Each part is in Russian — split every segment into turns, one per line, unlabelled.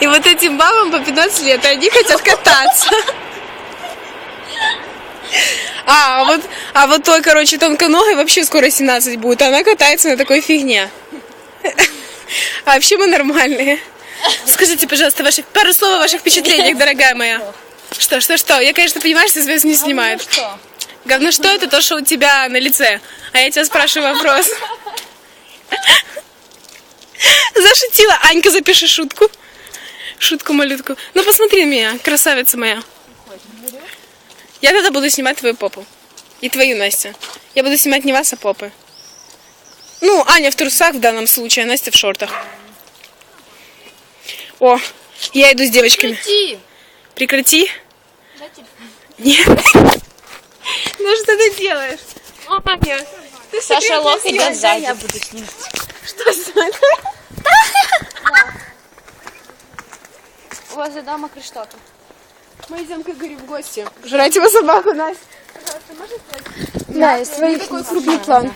И вот этим бабам по 15 лет, и они хотят кататься. А, а вот, а вот той, короче, тонконогой вообще скоро 17 будет, а она катается на такой фигне. А вообще мы нормальные. Скажите, пожалуйста, ваши, пару слов о ваших впечатлениях, дорогая моя. Что, что, что? Я, конечно, понимаю, что звезд не снимают.
Что?
Говно что это то, что у тебя на лице? А я тебя спрашиваю вопрос. Зашутила. Анька, запиши шутку. Шутку-малютку. Ну посмотри на меня, красавица моя. Я тогда буду снимать твою попу. И твою, Настя. Я буду снимать не вас, а попы. Ну, Аня в трусах в данном случае, а Настя в шортах. О, я иду с девочками.
Прекрати.
Прекрати. Нет. Ну что ты делаешь? Аня, ты
Саша Лох идет сзади.
да?
буду снимать.
Что с
за дама Криштофа.
Мы идем к Игорю в гости. Жрать его собаку, Настя.
Да, я свои
Такой крупный план.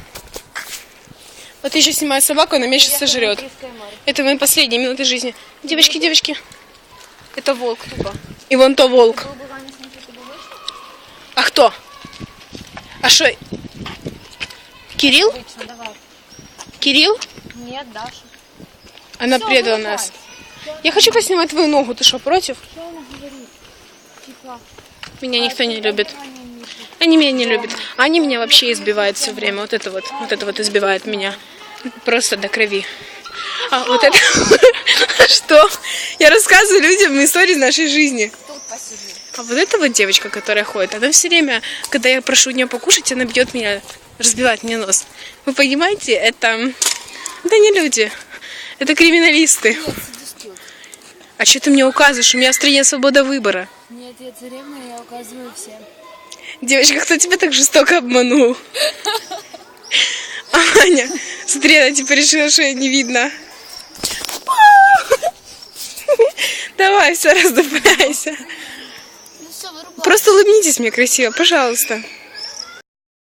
Вот я еще снимаю собаку, она меня сейчас сожрет. Это мои последние минуты жизни. Девочки, девочки. Это волк тупо. И вон то волк. А кто? А что? Кирилл? Кирилл?
Нет, Даша.
Она предала нас. Я хочу поснимать твою ногу. Ты что, против? Меня никто не любит. Они меня не любят. Они меня вообще избивают все время. Вот это вот, вот это вот избивает меня. Просто до крови. А вот это... Что? Я рассказываю людям истории нашей жизни. А вот эта вот девочка, которая ходит, она все время, когда я прошу у нее покушать, она бьет меня, разбивает мне нос. Вы понимаете, это... Это не люди. Это криминалисты.
Нет.
А что ты мне указываешь? У меня в стране свобода выбора.
Нет, я царевна, я указываю всем.
Девочка, кто тебя так жестоко обманул? Аня, смотри, она типа решила, что я не видно. Давай, все, раздупляйся.
Ну.
Просто улыбнитесь мне красиво, пожалуйста.